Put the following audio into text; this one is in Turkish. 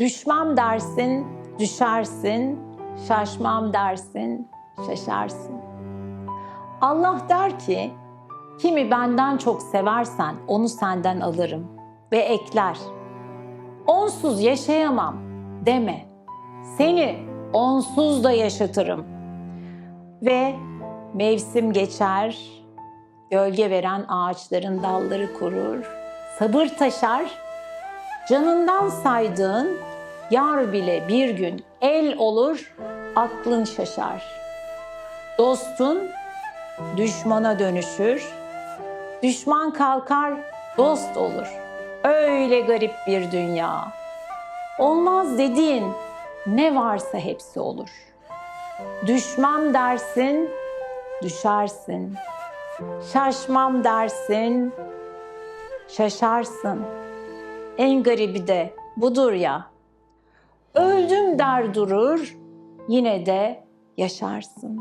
Düşmem dersin, düşersin, şaşmam dersin, şaşarsın. Allah der ki, kimi benden çok seversen onu senden alırım ve ekler. Onsuz yaşayamam deme. Seni onsuz da yaşatırım. Ve mevsim geçer, gölge veren ağaçların dalları kurur, sabır taşar, canından saydığın yar bile bir gün el olur, aklın şaşar. Dostun düşmana dönüşür, düşman kalkar, dost olur. Öyle garip bir dünya. Olmaz dediğin ne varsa hepsi olur. Düşmem dersin, düşersin. Şaşmam dersin, şaşarsın. En garibi de budur ya. Öldüm der durur, yine de yaşarsın.